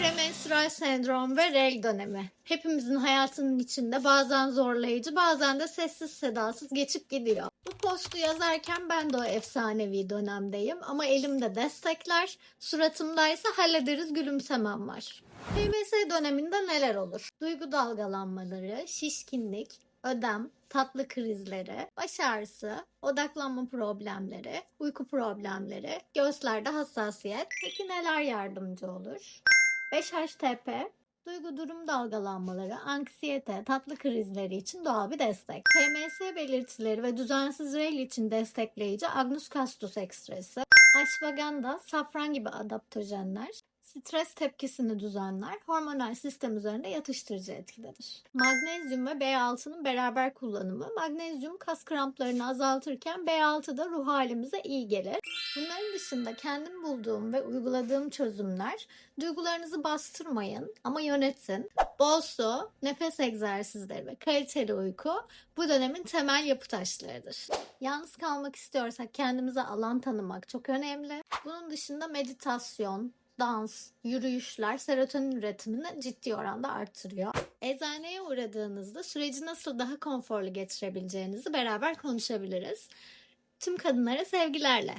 Premenstrüel sendrom ve reg dönemi. Hepimizin hayatının içinde bazen zorlayıcı, bazen de sessiz sedasız geçip gidiyor. Bu postu yazarken ben de o efsanevi dönemdeyim ama elimde destekler, suratımdaysa hallederiz gülümsemem var. PMS döneminde neler olur? Duygu dalgalanmaları, şişkinlik, ödem, tatlı krizleri, baş ağrısı, odaklanma problemleri, uyku problemleri, göğüslerde hassasiyet. Peki neler yardımcı olur? 5-HTP, duygu durum dalgalanmaları, anksiyete, tatlı krizleri için doğal bir destek. PMS belirtileri ve düzensiz rel için destekleyici Agnus castus ekstresi, ashwagandha, safran gibi adaptojenler, stres tepkisini düzenler, hormonal sistem üzerinde yatıştırıcı etkidedir. Magnezyum ve B6'nın beraber kullanımı, magnezyum kas kramplarını azaltırken B6 da ruh halimize iyi gelir. Bunların dışında kendim bulduğum ve uyguladığım çözümler, duygularınızı bastırmayın ama yönetin. Bol su, nefes egzersizleri ve kaliteli uyku bu dönemin temel yapı taşlarıdır. Yalnız kalmak istiyorsak kendimize alan tanımak çok önemli. Bunun dışında meditasyon, dans, yürüyüşler serotonin üretimini ciddi oranda arttırıyor. Eczaneye uğradığınızda süreci nasıl daha konforlu geçirebileceğinizi beraber konuşabiliriz. Tüm kadınlara sevgilerle.